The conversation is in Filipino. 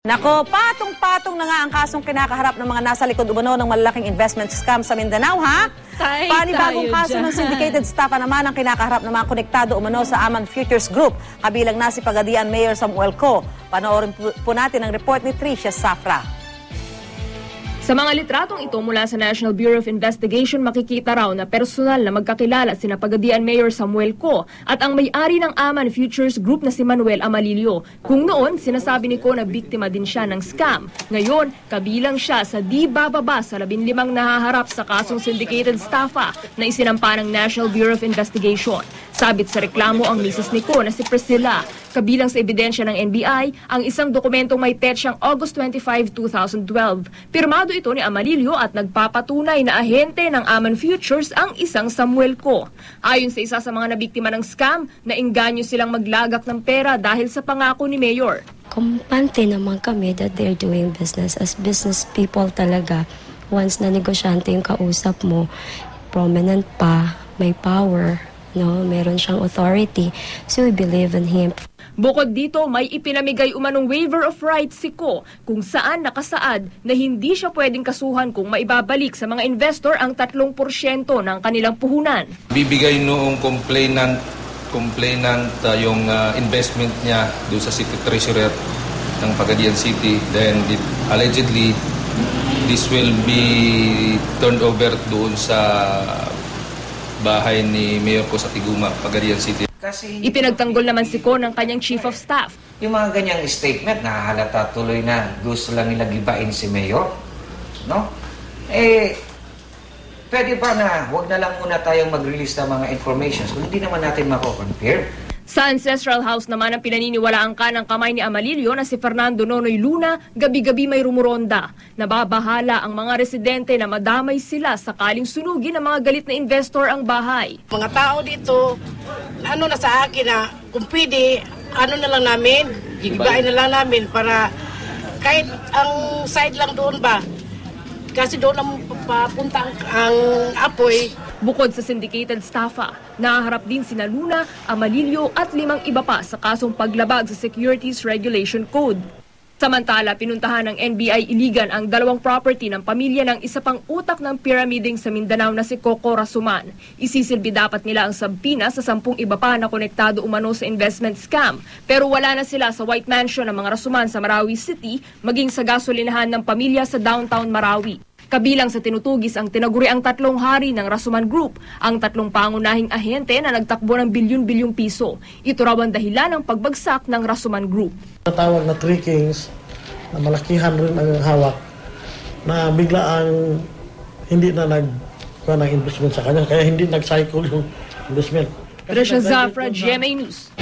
Nako, patong-patong na nga ang kasong kinakaharap ng mga nasa likod umano ng malalaking investment scam sa Mindanao, ha? Tay Panibagong kaso dyan. ng syndicated staffa naman ang kinakaharap ng mga konektado umano sa Aman Futures Group. Kabilang na si Pagadian Mayor Samuel Co. Panoorin po, po natin ang report ni Tricia Safra. Sa mga litratong ito mula sa National Bureau of Investigation, makikita raw na personal na magkakilala sina Pagadian Mayor Samuel Co. at ang may-ari ng Aman Futures Group na si Manuel Amalilio. Kung noon, sinasabi ni Co na biktima din siya ng scam. Ngayon, kabilang siya sa di bababa sa labinlimang nahaharap sa kasong syndicated staffa na isinampa ng National Bureau of Investigation. Sabit sa reklamo ang misis ni Co na si Priscilla. Kabilang sa ebidensya ng NBI ang isang dokumentong may petsyang August 25, 2012. Pirmado ito ni Amalilio at nagpapatunay na ahente ng Aman Futures ang isang Samuel Co. Ayon sa isa sa mga nabiktima ng scam, nainganyo silang maglagak ng pera dahil sa pangako ni Mayor. kumpante naman kami that they're doing business as business people talaga. Once na negosyante yung kausap mo, prominent pa, may power, no, meron siyang authority. So we believe in him. Bukod dito, may ipinamigay umanong waiver of rights si Ko kung saan nakasaad na hindi siya pwedeng kasuhan kung maibabalik sa mga investor ang 3% ng kanilang puhunan. bibigay noong complainant complainant uh, yung uh, investment niya doon sa city treasurer ng Pagadian City then it, allegedly this will be turned over doon sa bahay ni Mayor ko sa Tiguma, Pagadian City. Kasi Ipinagtanggol naman si Ko ng kanyang chief of staff. yung mga ganyang statement, nahahalata tuloy na gusto lang nila gibain si Mayor. No? Eh, pwede ba na huwag na lang muna tayong mag-release ng mga informations kung hindi naman natin mako-confirm. Sa Ancestral House naman ang pinaniniwalaan ka ng kamay ni Amalilio na si Fernando Nonoy Luna, gabi-gabi may rumuronda. Nababahala ang mga residente na madamay sila sakaling sunugin ng mga galit na investor ang bahay. mga tao dito, ano na sa akin na kung pwede, ano na lang namin, gigibain na lang namin para kahit ang side lang doon ba, kasi doon ang papunta ang, ang apoy, Bukod sa syndicated staffa, nahaharap din sina Luna, Amalilio at limang iba pa sa kasong paglabag sa Securities Regulation Code. Samantala, pinuntahan ng NBI Iligan ang dalawang property ng pamilya ng isa pang utak ng pyramiding sa Mindanao na si Coco Rasuman. Isisilbi dapat nila ang sabpina sa sampung iba pa na konektado umano sa investment scam. Pero wala na sila sa White Mansion ng mga Rasuman sa Marawi City, maging sa gasolinahan ng pamilya sa downtown Marawi. Kabilang sa tinutugis ang tinaguri ang tatlong hari ng Rasuman Group, ang tatlong pangunahing ahente na nagtakbo ng bilyon-bilyong piso. Ito raw ang dahilan ng pagbagsak ng Rasuman Group. Natawag na Three Kings na malakihan rin ang hawak na bigla ang hindi na nag ng investment sa kanya kaya hindi nag-cycle yung investment. Nag- Zafra, GMA News.